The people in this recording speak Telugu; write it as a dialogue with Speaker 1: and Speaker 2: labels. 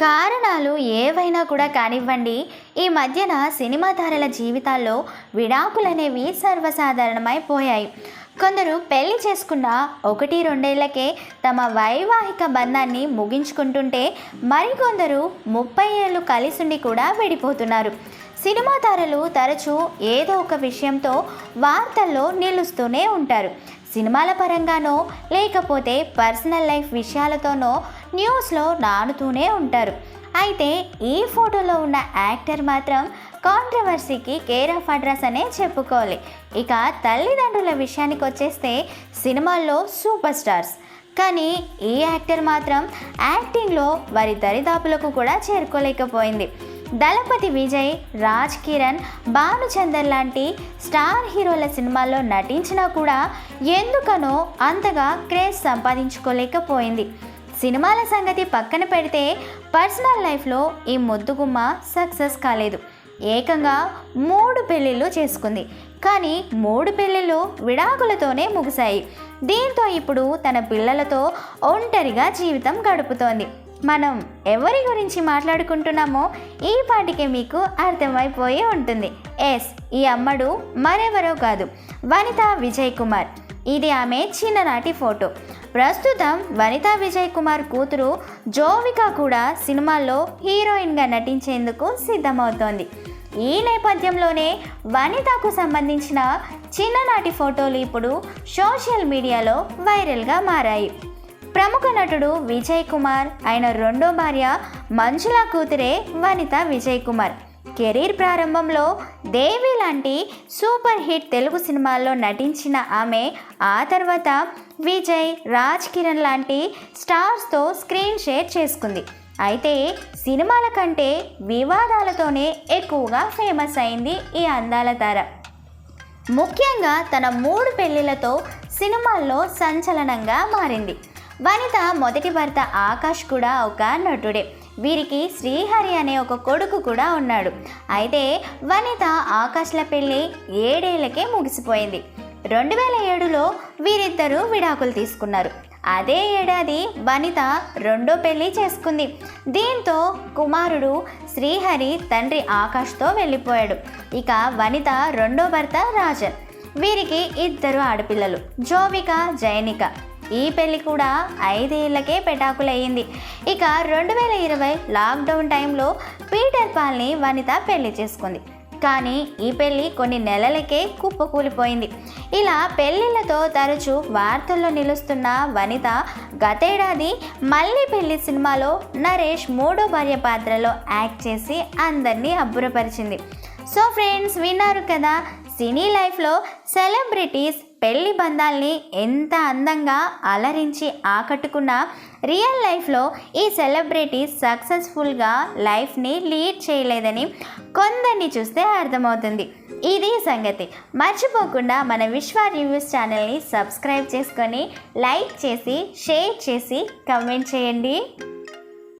Speaker 1: కారణాలు ఏవైనా కూడా కానివ్వండి. ఈ మధ్యన సినిమా తారల జీవితాల్లో విడాకులనేవి సర్వసాధారణమైపోయాయి కొందరు పెళ్ళి చేసుకున్న ఒకటి రెండేళ్ళకే తమ వైవాహిక బంధాన్ని ముగించుకుంటుంటే మరికొందరు ముప్పై ఏళ్ళు కలిసుండి కూడా విడిపోతున్నారు. సినిమా తారలు తరచూ ఏదో ఒక విషయంతో వార్తల్లో నిలుస్తూనే ఉంటారు. సినిమాల పరంగానో లేకపోతే పర్సనల్ లైఫ్ విషయాలతోనో న్యూస్లో నానుతూనే ఉంటారు. అయితే ఈ ఫోటోలో ఉన్న యాక్టర్ మాత్రం కాంట్రవర్సీకి కేర్ ఆఫ్ అడ్రస్ అనే చెప్పుకోవాలి. ఇక తల్లిదండ్రుల విషయానికి వచ్చేస్తే సినిమాల్లో సూపర్ స్టార్స్. కానీ ఈ యాక్టర్ మాత్రం యాక్టింగ్లో వారి దరిదాపులకు కూడా చేరుకోలేకపోయింది. దళపతి విజయ్ రాజ్ కిరణ్ భానుచందర్ లాంటి స్టార్ హీరోల సినిమాల్లో నటించినా కూడా ఎందుకనో అంతగా క్రేజ్ సంపాదించుకోలేకపోయింది. సినిమాల సంగతి పక్కన పెడితే పర్సనల్ లైఫ్లో ఈ ముద్దుగుమ్మ సక్సెస్ కాలేదు. ఏకంగా మూడు పెళ్ళిళ్ళు చేసుకుంది. కానీ మూడు పెళ్ళిళ్ళు విడాకులతోనే ముగిశాయి. దీంతో ఇప్పుడు తన పిల్లలతో ఒంటరిగా జీవితం గడుపుతోంది. మనం ఎవరి గురించి మాట్లాడుకుంటున్నామో ఈ పాటికి మీకు అర్థమైపోయి ఉంటుంది. ఎస్ ఈ అమ్మడు మరెవరో కాదు. వనిత విజయ్ కుమార్. ఇది ఆమె చిన్ననాటి ఫోటో. ప్రస్తుతం వనితా విజయ్ కుమార్ కూతురు జోవిక కూడా సినిమాల్లో హీరోయిన్గా నటించేందుకు సిద్ధమవుతోంది. ఈ నేపథ్యంలోనే వనితకు సంబంధించిన చిన్ననాటి ఫోటోలు ఇప్పుడు సోషల్ మీడియాలో వైరల్గా మారాయి. ప్రముఖ నటుడు విజయ్ కుమార్ ఆయన రెండో భార్య మంజుల కూతురే వనిత విజయ్ కుమార్. కెరీర్ ప్రారంభంలో దేవి లాంటి సూపర్ హిట్ తెలుగు సినిమాల్లో నటించిన ఆమె ఆ తర్వాత విజయ్ రాజ్ కిరణ్ లాంటి స్టార్స్తో స్క్రీన్ షేర్ చేసుకుంది. అయితే సినిమాల కంటే వివాదాలతోనే ఎక్కువగా ఫేమస్ అయింది ఈ అందాల తార. ముఖ్యంగా తన మూడు పెళ్ళిలతో సినిమాల్లో సంచలనంగా మారింది. వనిత మొదటి భర్త ఆకాష్ కూడా ఒక నటుడే. వీరికి శ్రీహరి అనే ఒక కొడుకు కూడా ఉన్నాడు. అయితే వనిత ఆకాష్ల పెళ్ళి ఏడేళ్ళకే ముగిసిపోయింది. రెండు వేల ఏడులో వీరిద్దరూ విడాకులు తీసుకున్నారు. అదే ఏడాది వనిత రెండో పెళ్ళి చేసుకుంది. దీంతో కుమారుడు శ్రీహరి తండ్రి ఆకాష్తో వెళ్ళిపోయాడు. ఇక వనిత రెండో భర్త రాజన్. వీరికి ఇద్దరు ఆడపిల్లలు జోవిక జైనిక ఈ పెళ్ళి కూడా ఐదేళ్ళకే పెటాకులయ్యింది. ఇక రెండు వేల ఇరవై లాక్డౌన్ టైంలో పీటర్ పాల్ని వనిత పెళ్ళి చేసుకుంది. కానీ ఈ పెళ్ళి కొన్ని నెలలకే కుప్పకూలిపోయింది. ఇలా పెళ్ళిళ్ళతో తరచూ వార్తల్లో నిలుస్తున్న వనిత గతేడాది మళ్ళీ పెళ్ళి సినిమాలో నరేష్ మూడో భార్య పాత్రలో యాక్ట్ చేసి అందరినీ అబ్బురపరిచింది. సో ఫ్రెండ్స్ విన్నారు కదా సినీ లైఫ్లో సెలబ్రిటీస్ పెళ్ళి బంధాల్ని ఎంత అందంగా అలరించి ఆకట్టుకున్న రియల్ లైఫ్లో ఈ సెలబ్రిటీస్ సక్సెస్ఫుల్గా లైఫ్ని లీడ్ చేయలేదని కొందరిని చూస్తే అర్థమవుతుంది. ఇది సంగతి. మర్చిపోకుండా మన విశ్వ రివ్యూస్ ఛానల్ని సబ్స్క్రైబ్ చేసుకొని లైక్ చేసి షేర్ చేసి కమెంట్ చేయండి.